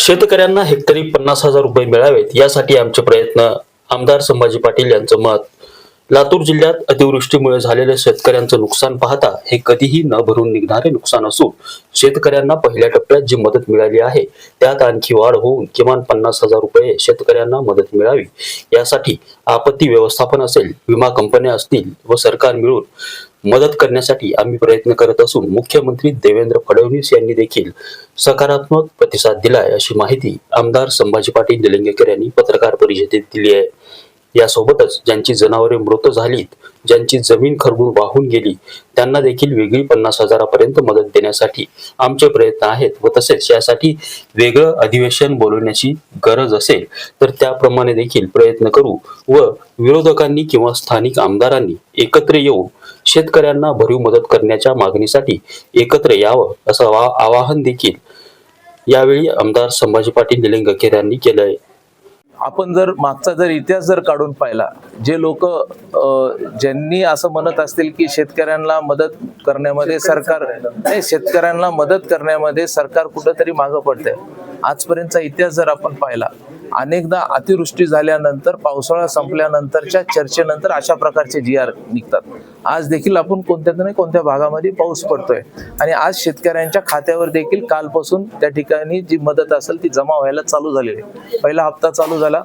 शेतकऱ्यांना हेक्टरी पन्नास हजार रुपये मिळावेत यासाठी आमचे प्रयत्न आमदार संभाजी पाटील यांचं मत. लातूर जिल्ह्यात अतिवृष्टीमुळे झालेले शेतकऱ्यांचं नुकसान पाहता हे कधीही न भरून निघणारे नुकसान असून शेतकऱ्यांना पहिल्या टप्प्यात जी मदत मिळाली आहे त्यात आणखी वाढ होऊन किमान पन्नास हजार रुपये शेतकऱ्यांना मदत मिळावी. यासाठी आपत्ती व्यवस्थापन असेल विमा कंपन्या असतील व सरकार मिळून मदत करण्यासाठी आम्ही प्रयत्न करत असून मुख्यमंत्री देवेंद्र फडणवीस यांनी देखील सकारात्मक प्रतिसाद दिलाय अशी माहिती आमदार संभाजी पाटील निलंगेकर यांनी पत्रकार परिषदेत दिली आहे. यासोबतच ज्यांची जनावरे मृत झालीत ज्यांची जमीन खरबून वाहून गेली त्यांना देखील वेगळी पन्नास हजारापर्यंत मदत देण्यासाठी आमचे प्रयत्न आहेत व तसेच यासाठी वेगळं अधिवेशन बोलवण्याची गरज असेल तर त्याप्रमाणे देखील प्रयत्न करू व विरोधकांनी किंवा स्थानिक आमदारांनी एकत्र येऊन शेतकऱ्यांना भरीव मदत करण्याच्या मागणीसाठी एकत्र यावं असं आवाहन देखील यावेळी आमदार संभाजी पाटील निलंगेकर यांनी केलं आहे आपण जर मागचा जर इतिहास जर काढून पाहिला जे लोक ज्यांनी असं म्हणत असतील की शेतकऱ्यांना मदत करण्यामध्ये सरकार नाही शेतकऱ्यांना मदत करण्यामध्ये सरकार कुठंतरी मागं पडतंय. आजपर्यंतचा इतिहास जर आपण पाहिला अनेकदा अतिवृष्टी झाल्यानंतर पावसाळा संपल्यानंतरच्या चर्चेनंतर अशा प्रकारचे जी आर निघतात. आज देखील आपण कोणत्या नाही कोणत्या भागामध्ये पाऊस पडतोय? आणि आज शेतकऱ्यांच्या खात्यावर देखील कालपासून त्या ठिकाणी जी मदत असेल ती जमा व्हायला चालू झालेली आहे. पहिला हप्ता चालू झाला.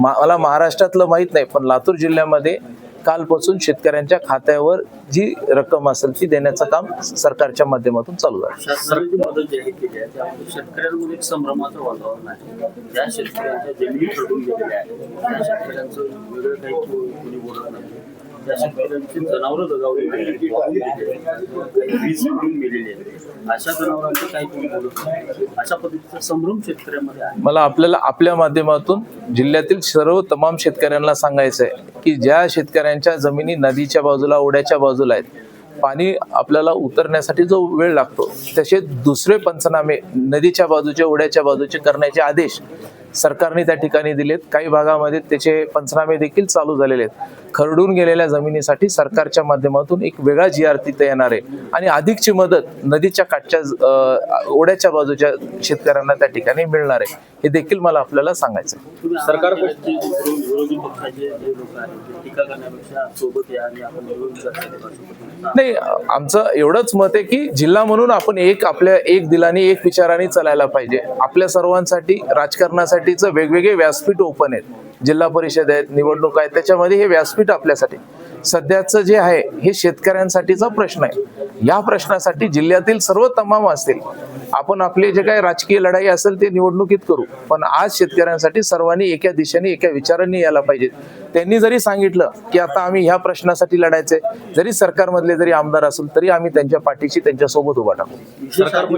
मा- मला महाराष्ट्रातलं माहीत नाही पण लातूर जिल्ह्यामध्ये कालपासून शेतकऱ्यांच्या खात्यावर जी रक्कम असेल ती देण्याचं काम सरकारच्या माध्यमातून चालू झालं शासनाने मदत जाहीर केली आहे शेतकऱ्यांमध्ये एक संभ्रमाचं वातावरण आहे. ज्या शेतकऱ्यांच्या जमिनी खरडून गेलेल्या आहेत त्या शेतकऱ्यांचं वेगळं काही कोणी बोलत नाही. जनावर अशा जनावरांचं काही अशा पद्धतीचा संभ्रम शेतकऱ्यांमध्ये आहे मला आपल्याला आपल्या माध्यमातून जिल्ह्यातील सर्व तमाम शेतकऱ्यांना सांगायचं आहे की ज्या शेतकऱ्यांच्या जमिनी नदीच्या बाजूला ओढ्याच्या बाजूला आहेत पाणी आपल्याला उतरण्यासाठी जो वेळ लागतो तसे दुसरे पंचनामे नदीच्या बाजूचे ओढ्याच्या बाजूचे करण्याचे आदेश सरकारने त्या ठिकाणी दिलेत. काही भागामध्ये त्याचे पंचनामे देखील चालू झालेले आहेत. खरडून गेलेल्या जमिनीसाठी सरकारच्या माध्यमातून एक वेगळा जी आर तिथे येणार आहे. आणि अधिकची मदत नदीच्या काठच्या ओढ्याच्या बाजूच्या शेतकऱ्यांना त्या ठिकाणी मिळणार आहे. हे देखील मला आपल्याला सांगायचं सरकार नाही आमचं एवढंच मत आहे की जिल्हा म्हणून आपण एक आपल्या एक दिलाने एक विचाराने चालायला पाहिजे. आपल्या सर्वांसाठी राजकारणासाठीचं वेगवेगळे व्यासपीठ ओपन आहेत. जिल्हा परिषद आहेत निवडणूक आहेत त्याच्यामध्ये हे व्यासपीठ आपल्यासाठी. सध्याचं जे आहे हे शेतकऱ्यांसाठीचा प्रश्न आहे. या प्रश्नासाठी जिल्ह्यातील सर्व तमाम असतील आपण आपले जे काही राजकीय लढाई असेल ते निवडणुकीत करू. पण आज शेतकऱ्यांसाठी सर्वांनी एका दिशेने एका विचारांनी यायला पाहिजे त्यांनी जरी सांगितलं की आता आम्ही ह्या प्रश्नासाठी लढायचे जरी सरकारमधले जरी आमदार असेल तरी आम्ही त्यांच्या पाठीशी त्यांच्यासोबत उभा टाकू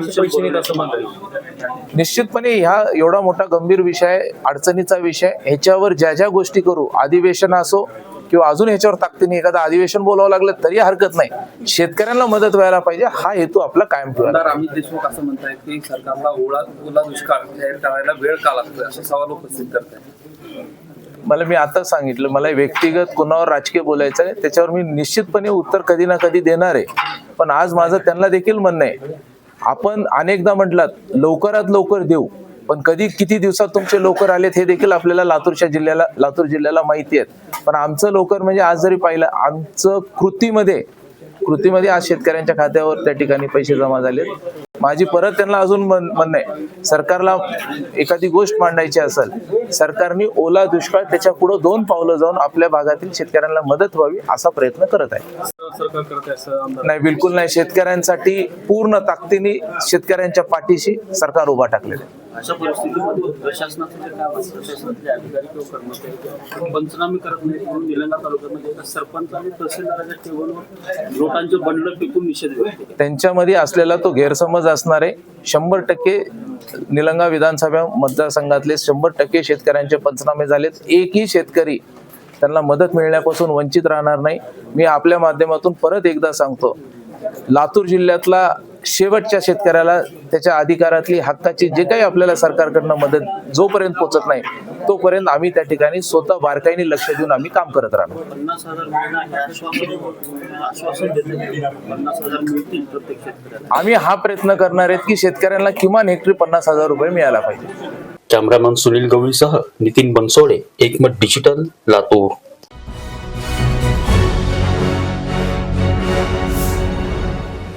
निश्चितपणे ह्या एवढा मोठा गंभीर विषय अडचणीचा विषय ह्याच्यावर ज्या ज्या गोष्टी करू अधिवेशन असो किंवा अजून ह्याच्यावर ताकदीने एखादं अधिवेशन बोलावं लागलं तरी हरकत नाही. शेतकऱ्यांना मदत व्हायला पाहिजे हा हेतू आपला कायम आमदार अमित देशमुख असं म्हणतायत की सरकारला ओळा ओला दुष्काळ जाहीर करायला वेळ का लागतोय असा सवाल उपस्थित करतायत. मला मी आता सांगितलं मला व्यक्तिगत कुणावर राजकीय बोलायचं आहे त्याच्यावर मी निश्चितपणे उत्तर कधी ना कधी देणार आहे. पण आज माझं त्यांना देखील म्हणणं आहे आपण अनेकदा म्हटलात लवकरात लवकर देऊ. पण कधी किती दिवसात तुमचे लवकर आलेत हे देखील आपल्याला लातूरच्या जिल्ह्याला लातूर जिल्ह्याला माहिती आहेत. पण आमचं लोकर म्हणजे आज जरी पाहिलं आमचं कृतीमध्ये कृतीमध्ये आज शेतकऱ्यांच्या खात्यावर त्या ठिकाणी पैसे जमा झालेत. माझी परत त्यांना अजून म्हणणं आहे सरकारला एखादी गोष्ट मांडायची असेल सरकारने ओला दुष्काळ त्याच्या पुढे दोन पावलं जाऊन आपल्या भागातील शेतकऱ्यांना मदत व्हावी असा प्रयत्न करत आहे. नाही बिलकुल नाही. शेतकऱ्यांसाठी पूर्ण ताकदीने शेतकऱ्यांच्या पाठीशी सरकार उभा टाकलेलं आहे. अशा परिस्थितीमध्ये प्रशासनाचं जे काम असतं प्रशासनातले अधिकारी किंवा कर्मचारी पंचनामे करत नाही म्हणून निलंगा तालुक्यामध्ये एका सरपंच आणि तहसीलदाराच्या टेबलवर लोकांचे बंडल फेकून निषेध व्यक्त त्यांच्यामध्ये असलेला तो गैरसमज असणार आहे. शंभर टक्के निलंगा विधानसभा मतदारसंघातले शंभर टक्के शेतकऱ्यांचे पंचनामे झालेत. एकही शेतकरी त्यांना मदत मिळण्यापासून वंचित राहणार नाही. मी आपल्या माध्यमातून परत एकदा सांगतो लातूर जिल्ह्यातला शेवटच्या शेतकऱ्याला त्याच्या अधिकारातली हक्काची जे काही आपल्याला सरकारकडनं मदत जोपर्यंत पोचत नाही तोपर्यंत आम्ही त्या ठिकाणी स्वतः बारकाईने लक्ष देऊन आम्ही काम करत राहणार. हे आम्ही हा प्रयत्न करणार आहेत की शेतकऱ्यांना किमान हेक्टरी पन्नास हजार रुपये मिळायला पाहिजे. Cameraman Sunil गवळीसह Nitin Bansode Ekmat digital Latur.